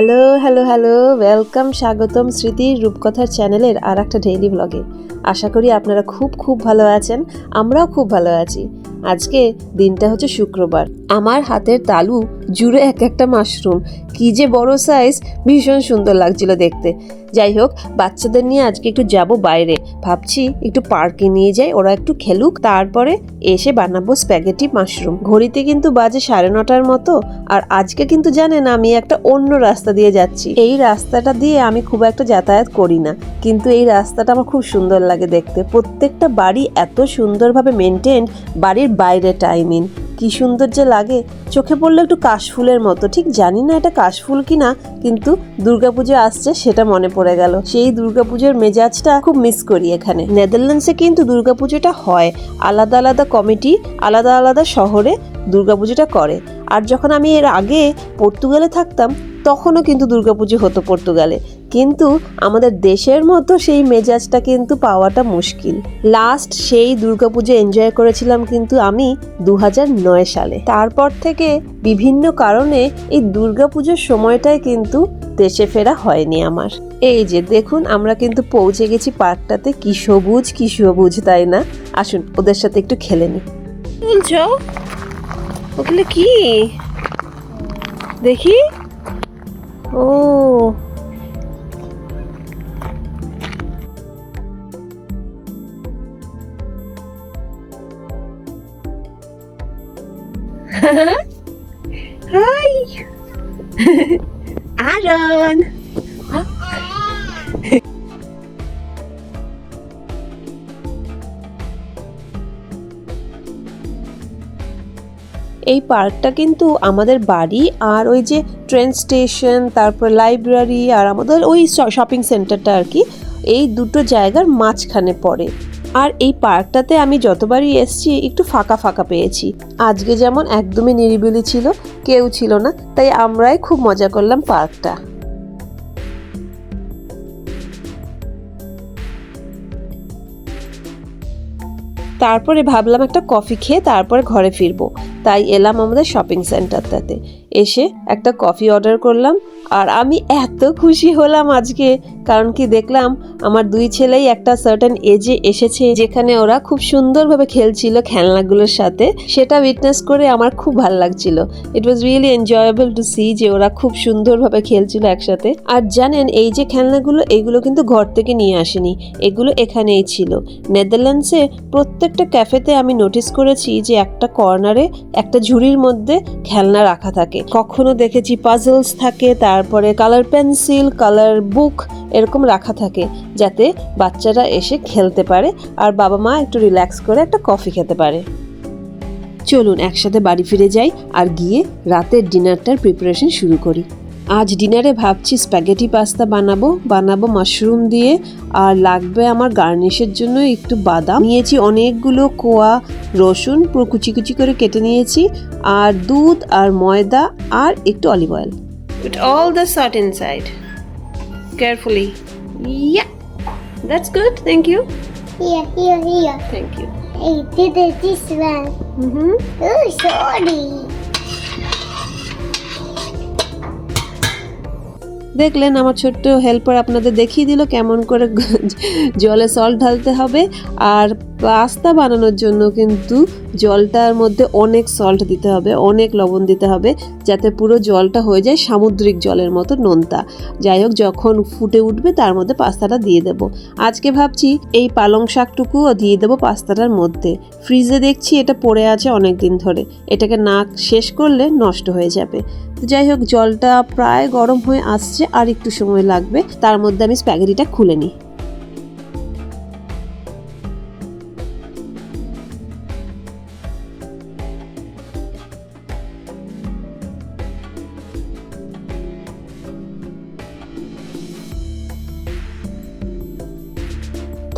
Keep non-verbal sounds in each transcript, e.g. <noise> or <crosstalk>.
Hello hello hello welcome স্বাগতম স্মৃতির রূপকথার চ্যানেলের আর একটা ডেইলি ব্লগে আশা করি আপনারা খুব খুব ভালো আছেন। আমরাও খুব ভালো আছি। আজকে দিনটা হচ্ছে শুক্রবার। আমার হাতের তালু জুড়ে এক একটা মাশরুম কি যে বড় সাইজ ভীষণ সুন্দর লাগছিল দেখতে। যাই হোক, বাচ্চাদের নিয়ে আজকে একটু যাব বাইরে। ভাবছি একটু পার্কে নিয়ে যাই, ওরা একটু খেলুক, তারপরে এসে বানাবো স্প্যাগেটি মাশরুম। ঘড়িতে কিন্তু বাজে সাড়ে নটার মতো, আর আজকে কিন্তু জানেন আমি একটা অন্য রাস্তা দিয়ে যাচ্ছি। এই রাস্তাটা দিয়ে আমি খুব একটা যাতায়াত করি না, কিন্তু এই রাস্তাটা আমার খুব সুন্দর লাগে দেখতে। প্রত্যেকটা বাড়ি এত সুন্দরভাবে মেনটেন বাড়ির বাইরে টাইমিং কি সুন্দর যে লাগে। চোখে পড়ল একটু কাশফুলের মতো। ঠিক জানি না এটা কাশফুল কি না কিন্তু দুর্গাপুজো আসছে সেটা মনে পড়ে গেল। সেই দুর্গাপুজোর মেজাজটা খুব মিস করি এখানে। নেদারল্যান্ডসে কিন্তু দুর্গাপুজোটা হয়। আলাদা আলাদা কমিটি, আলাদা আলাদা শহরে দুর্গাপুজোটা করে। আর যখন আমি এর আগে পর্তুগালে থাকতাম, তখনও কিন্তু দুর্গাপুজো হতো পর্তুগালে। কিন্তু আমাদের দেশের মতো সেই মেজাজটা কিন্তু পাওয়াটা মুশকিল। লাস্ট সেই দুর্গাপুজো এনজয় করেছিলাম কিন্তু আমি দু সালে। তারপর থেকে বিভিন্ন কারণে এই দুর্গাপুজোর সময়টাই কিন্তু দেশে ফেরা হয়নি আমার। এই যে দেখুন, আমরা কিন্তু পৌঁছে গেছি পার্কটাতে। কি সবুজ কি সবুজ, তাই না? আসুন, ওদের সাথে একটু খেলে নি। বলছো? কি? দেখি। ও হাই আরন <laughs> <laughs> এই পার্কটা কিন্তু আমাদের বাড়ি আর ওই যে ট্রেন স্টেশন তারপর লাইব্রেরি আর আমাদের ওই শপিং সেন্টারটা আর কি এই দুটো জায়গার মাঝখানে পড়ে। আর এই পার্কটাতে আমি যতবারই এসছি, একটু ফাঁকা ফাঁকা পেয়েছি। আজকে যেমন একদমই নিরিবিলি ছিল, কেউ ছিল না, তাই আমরাই খুব মজা করলাম পার্কটা। তারপরে ভাবলাম একটা কফি খেয়ে তারপরে ঘরে ফিরবো। তাই এলাম আমাদের শপিং সেন্টারটাতে। এসে একটা কফি অর্ডার করলাম আর আমি এত খুশি হলাম আজকে, কারণ কি দেখলাম আমার দুই ছেলেই একটা সার্টেন এজে এসেছে যেখানে ওরা খুব সুন্দরভাবে খেলছিল খেলনাগুলোর সাথে। সেটা উইটনেস করে আমার খুব ভালো লাগছিল। It was really enjoyable to see যে ওরা খুব সুন্দরভাবে খেলছিল একসাথে। আর জানেন, এই যে খেলনাগুলো, এগুলো কিন্তু ঘর থেকে নিয়ে আসেনি। এগুলো এখানেই ছিল। নেদারল্যান্ডসে প্রত্যেকটা ক্যাফেতে আমি নোটিস করেছি যে একটা কর্নারে একটা ঝুড়ির মধ্যে খেলনা রাখা থাকে। কখনো দেখেছি পাজলস থাকে তারপরে কালার পেন্সিল কালার বুক এরকম রাখা থাকে যাতে বাচ্চারা এসে খেলতে পারে আর বাবা মা একটু রিল্যাক্স করে একটা কফি খেতে পারে। চলুন একসাথে বাড়ি ফিরে যাই আর গিয়ে রাতের ডিনারটার প্রিপারেশন শুরু করি। আজ ডিনারে ভাবছি স্প্যাগেটি পাস্তা বানাবো বানাবো মাশরুম দিয়ে আর লাগবে আমার গার্নিশের জন্য একটু বাদাম। নিয়েছি অনেকগুলো কোয়া, রসুন, পুরো কুচি কুচি করে কেটে নিয়েছি, আর দুধ আর ময়দা আর একটু olive oil Put all the salt inside carefully. Yeah, that's good. Thank you. Here, here, here. Thank you. I did it this one. Mm-hmm. Oh, sorry. দেখলেন আমার ছোট্ট হেল্পার আপনাদের দেখিয়ে দিল কেমন করে জলে সল্ট ঢালতে হবে আর পাস্তা বানানোর জন্য কিন্তু জলটার মধ্যে অনেক সল্ট দিতে হবে, অনেক লবণ দিতে হবে, যাতে পুরো জলটা হয়ে যায় সামুদ্রিক জলের মতো নোনতা। যাই হোক, যখন ফুটে উঠবে তার মধ্যে পাস্তাটা দিয়ে দেব। আজকে ভাবছি এই পালং শাকটুকুও দিয়ে দেবো পাস্তাটার মধ্যে। ফ্রিজে দেখছি এটা পড়ে আছে অনেক দিন ধরে। এটাকে না শেষ করলে নষ্ট হয়ে যাবে। তো যাই হোক, জলটা প্রায় গরম হয়ে আসছে, আর একটু সময় লাগবে। তার মধ্যে আমি স্প্যাগেটিটা খুলে নিই।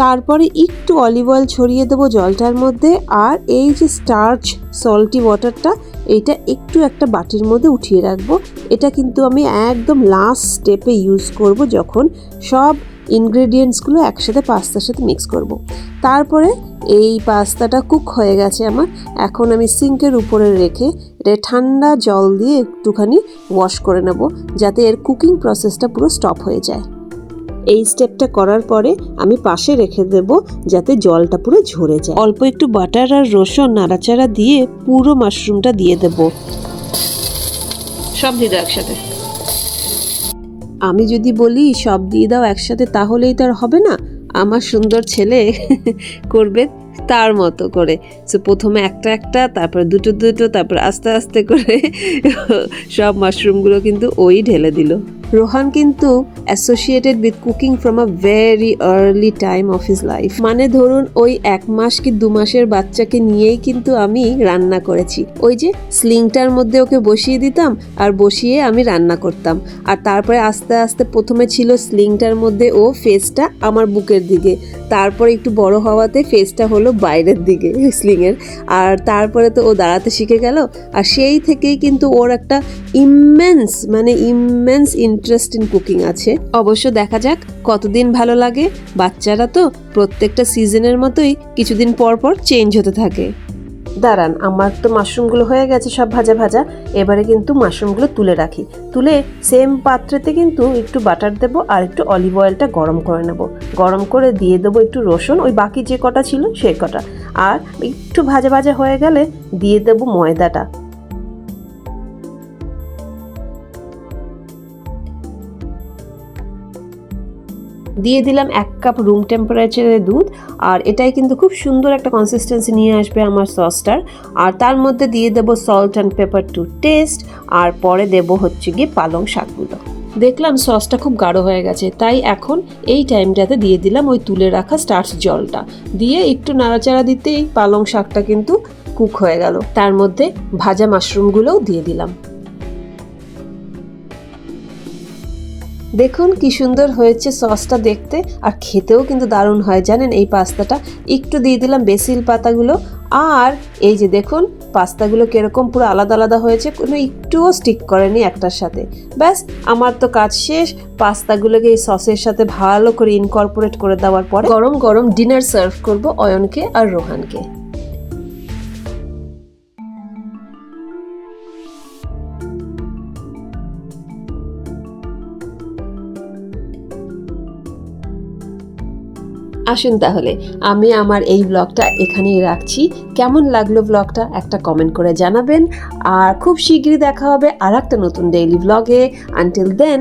তারপরে একটু অলিভ অয়েল ছড়িয়ে দেবো জলটার মধ্যে, আর এই যে স্টার্চ সল্টি ওয়াটারটা এইটা একটু একটা বাটির মধ্যে উঠিয়ে রাখব। এটা কিন্তু আমি একদম লাস্ট স্টেপে ইউজ করব যখন সব ইনগ্রেডিয়েন্টসগুলো একসাথে পাস্তার সাথে মিক্স করব। তারপরে এই পাস্তাটা কুক হয়ে গেছে আমার। এখন আমি সিঙ্কের উপরে রেখে এটা ঠান্ডা জল দিয়ে একটুখানি ওয়াশ করে নেব, যাতে এর কুকিং প্রসেসটা পুরো স্টপ হয়ে যায়। এই স্টেপটা করার পরে আমি পাশে রেখে দেব যাতে জলটা পুরো ঝরে যায়। অল্প একটু বাটার আর রসুন নাড়াচাড়া দিয়ে পুরো মাশরুমটা দিয়ে দেব। সব দিয়ে দাও একসাথে। আমি যদি বলি সব দিয়ে দাও একসাথে তাহলেই তো আর হবে না। আমার সুন্দর ছেলে করবে তার মতো করে। সো প্রথমে একটা একটা তারপর দুটো দুটো তারপর আস্তে আস্তে করে সব মাশরুমগুলো কিন্তু ওই ঢেলে দিল। রোহান কিন্তু associated with cooking from a very early time of his life মানে ধরুন ওই এক মাস কি দু মাসের বাচ্চাকে নিয়েই কিন্তু আমি রান্না করেছি। ওই যে স্লিংটার মধ্যে ওকে বসিয়ে দিতাম আর বসিয়ে আমি রান্না করতাম। আর তারপরে আস্তে আস্তে প্রথমে ছিল স্লিংটার মধ্যে ও ফেসটা আমার বুকের দিকে। তারপরে একটু বড় হওয়াতে ফেসটা হলো বাইরের দিকে স্লিংয়ের আর তারপরে তো ও দাঁড়াতে শিখে গেল। আর সেই থেকেই কিন্তু ওর একটা ইমেন্স মানে ইমেন্স ইন্টারেস্ট ইন কুকিং আছে। অবশ্য দেখা যাক কতদিন ভালো লাগে। বাচ্চারা তো প্রত্যেকটা সিজনের মতোই কিছুদিন পর পর চেঞ্জ হতে থাকে। দাঁড়ান, আমার তো মাশরুমগুলো হয়ে গেছে, সব ভাজা ভাজা। এবারে কিন্তু মাশরুমগুলো তুলে রাখি। তুলে সেম পাত্রেতে কিন্তু একটু বাটার দেবো আর একটু অলিভ অয়েলটা গরম করে নেব। গরম করে দিয়ে দেবো একটু রসুন, ওই বাকি যে কটা ছিল সেই কটা। আর একটু ভাজা ভাজা হয়ে গেলে দিয়ে দেবো ময়দাটা। দিয়ে দিলাম এক কাপ রুম টেম্পারেচারের দুধ, আর এটাই কিন্তু খুব সুন্দর একটা কনসিস্টেন্সি নিয়ে আসবে আমার সসটার আর তার মধ্যে দিয়ে দেবো salt and pepper to taste আর পরে দেব হচ্ছে গিয়ে পালং শাকগুলো। দেখলাম সসটা খুব গাঢ় হয়ে গেছে, তাই এখন এই টাইমটাতে দিয়ে দিলাম ওই তুলে রাখা স্টার্চ জলটা। দিয়ে একটু নাড়াচাড়া দিতেই পালং শাকটা কিন্তু কুক হয়ে গেল। তার মধ্যে ভাজা মাশরুমগুলোও দিয়ে দিলাম। দেখুন কি সুন্দর হয়েছে সসটা দেখতে, আর খেতেও কিন্তু দারুণ হয়, জানেন এই পাস্তাটা? একটু দিয়ে দিলাম বেসিল পাতাগুলো, আর এই যে দেখুন, পাস্তাগুলো কীরকম পুরো আলাদা আলাদা হয়েছে, কোনো একটুও স্টিক করেনি একটার সাথে। ব্যাস, আমার তো কাজ শেষ, পাস্তাগুলোকে এই সসের সাথে ভালো করে ইনকর্পোরেট করে দেওয়ার পর গরম গরম ডিনার সার্ভ করব অয়নকে আর রোহানকে। আসুন তাহলে, আমি আমার এই ব্লগটা এখানেই রাখছি। কেমন লাগল ব্লগটা? একটা কমেন্ট করে জানাবেন। আর খুব শীঘ্রই দেখা হবে আর একটা নতুন ডেইলি ব্লগে আনটিল দেন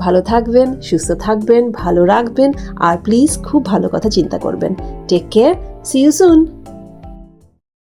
ভালো থাকবেন, সুস্থ থাকবেন, ভালো রাখবেন। আর প্লিজ খুব ভালো কথা চিন্তা করবেন। Take care see you soon